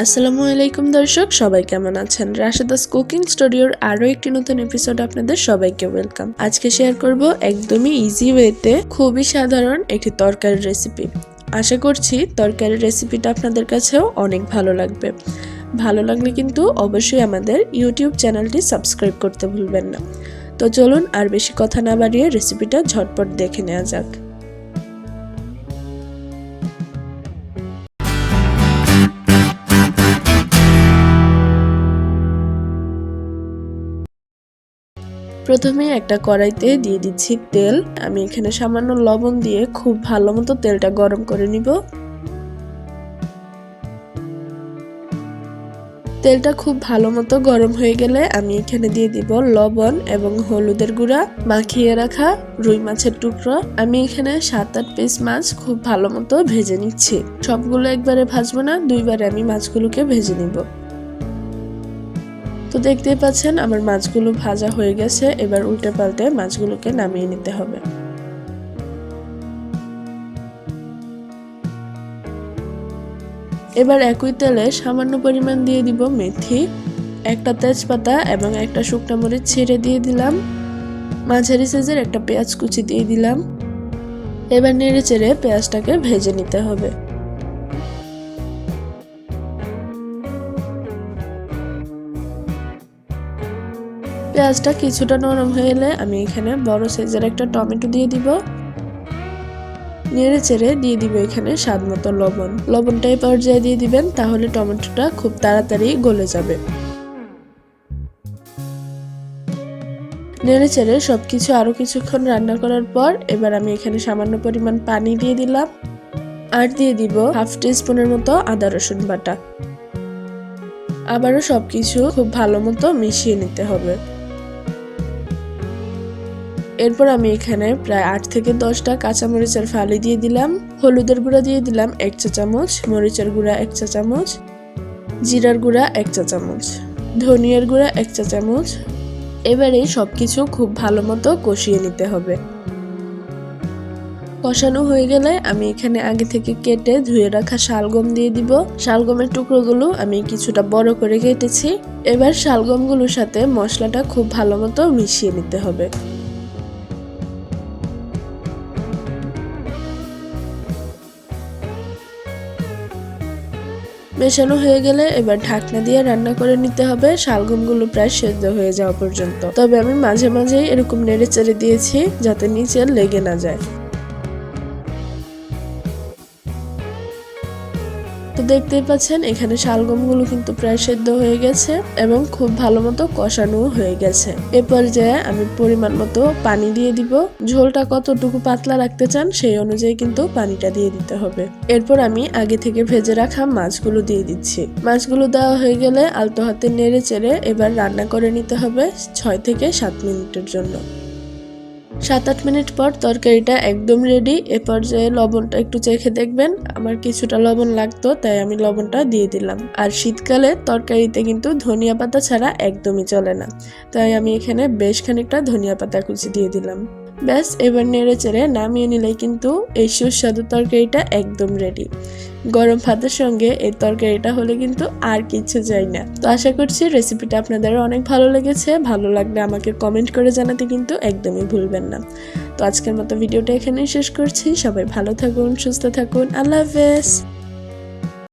আসসালামু আলাইকুম দর্শক, সবাই কেমন আছেন? রাশেদাস কুকিং স্টুডিওর আরও একটি নতুন এপিসোড আপনাদের সবাইকে ওয়েলকাম আজকে শেয়ার করব একদমই ইজি ওয়েতে খুবই সাধারণ একটি তরকারির রেসিপি আশা করছি তরকারির রেসিপিটা আপনাদের কাছেও অনেক ভালো লাগবে। ভালো লাগলে কিন্তু অবশ্যই আমাদের ইউটিউব চ্যানেলটি সাবস্ক্রাইব করতে ভুলবেন না। তো চলুন আর বেশি কথা না বাড়িয়ে রেসিপিটা ঝটপট দেখে নেওয়া যাক। প্রথমে একটা কড়াইতে দিয়ে দিচ্ছি তেল। আমি এখানে সামান্য লবণ দিয়ে খুব ভালো মতো তেলটা গরম করে নিব। তেলটা খুব ভালো মতো গরম হয়ে গেলে আমি এখানে দিয়ে দিব লবণ এবং হলুদের গুঁড়া। মাখিয়ে রাখা রুই মাছের টুকরো। আমি এখানে সাত আট পিস মাছ খুব ভালো মতো ভেজে নিচ্ছি। সবগুলো একবারে ভাজবো না, দুইবারে আমি মাছগুলোকে ভেজে নিব। তো দেখতেই পাচ্ছেন, আমার মাছগুলো ভাজা হয়ে গেছে। এবার উল্টে পাল্টে মাছগুলোকে নামিয়ে নিতে হবে। এবার একই তেলে সামান্য পরিমাণ দিয়ে দিব মেথি, একটা তেজপাতা এবং একটা শুকনো মরিচ ছেড়ে দিয়ে দিলাম। মাঝারি সাইজের একটা পেঁয়াজ কুচি দিয়ে দিলাম। এবার নেড়ে চেড়ে পেঁয়াজটাকে ভেজে নিতে হবে। পেঁয়াজটা কিছুটা নরম হয়ে এলে আমি এখানে বড় সাইজের একটা টমেটো দিয়ে দিব। নেড়ে চেড়ে দিয়ে দিব এখানে স্বাদ মতো লবণ। লবণটা এই পর্যায়ে দিয়ে দিবেন, তাহলে টমেটোটা খুব তাড়াতাড়ি গলে যাবে। নেড়ে চেড়ে সব কিছু আরও কিছুক্ষণ রান্না করার পর এবার আমি এখানে সামান্য পরিমাণ পানি দিয়ে দিলাম। আর দিয়ে দিব হাফ টি স্পুনের মতো আদা রসুন বাটা। আবারও সবকিছু খুব ভালো মতো মিশিয়ে নিতে হবে। এরপর আমি এখানে প্রায় আট থেকে দশটা কাঁচামরিচের ফালি দিয়ে দিলাম, হলুদের গুঁড়া দিয়ে দিলাম এক চা চামচ, মরিচের গুঁড়া এক চা চামচ, জিরার গুঁড়া এক চা চামচ, ধনিয়ার গুঁড়া এক চা চামচ। এবারে সব কিছু খুব ভালো মতো কষিয়ে নিতে হবে। কষানো হয়ে গেলে আমি এখানে আগে থেকে কেটে ধুয়ে রাখা শালগম দিয়ে দিব। শালগমের টুকরোগুলো আমি কিছুটা বড় করে কেটেছি। এবার শালগমগুলোর সাথে মশলাটা খুব ভালো মতো মিশিয়ে নিতে হবে। মেশানো হয়ে গেলে এবার ঢাকনা দিয়ে রান্না করে নিতে হবে। শালগমগুলো প্রায় সেদ্ধ হয়ে যাওয়া পর্যন্ত। তবে আমি মাঝে মাঝেই এরকম নেড়ে চেড়ে দিয়েছি যাতে নিচে লেগে না যায়। তো দেখতেই পাচ্ছেন, এখানে শালগমগুলো কিন্তু প্রায় সেদ্ধ হয়ে গেছে এবং খুব ভালো মতো কষানো হয়ে গেছে। এ পর্যায়ে আমি পরিমাণ মতো পানি দিয়ে দিব। ঝোলটা কতটুকু পাতলা রাখতে চান সেই অনুযায়ী কিন্তু পানিটা দিয়ে দিতে হবে। এরপর আমি আগে থেকে ভেজে রাখা মাছগুলো দিয়ে দিচ্ছি। মাছগুলো দেওয়া হয়ে গেলে আলতো হাতে নেড়ে চেড়ে এবার রান্না করে নিতে হবে ছয় থেকে সাত মিনিটের জন্য। সাত আট মিনিট পর তরকারিটা একদম রেডি এ পর্যায়ে লবণটা একটু চেখে দেখবেন, আমার কিছুটা লবণ লাগতো, তাই আমি লবণটা দিয়ে দিলাম। আর শীতকালে তরকারিতে কিন্তু ধনিয়া পাতা ছাড়া একদমই চলে না। তাই আমি এখানে বেশ খানিকটা ধনিয়া পাতা কুচি দিয়ে দিলাম। ব্যাস, এবার নেড়ে চেড়ে নামিয়ে নিলেই কিন্তু এই সুস্বাদু তরকারিটা একদম রেডি গরম ভাতের সঙ্গে এই তরকারিটা হলে কিন্তু আর কিছু চাই না। তো আশা করছি রেসিপিটা আপনাদের অনেক ভালো লেগেছে। ভালো লাগলে আমাকে কমেন্ট করে জানাতে কিন্তু একদমই ভুলবেন না। তো আজকের মতো ভিডিওটা এখানেই শেষ করছি। সবাই ভালো থাকুন, সুস্থ থাকুন। আল্লাহ হাফেজ।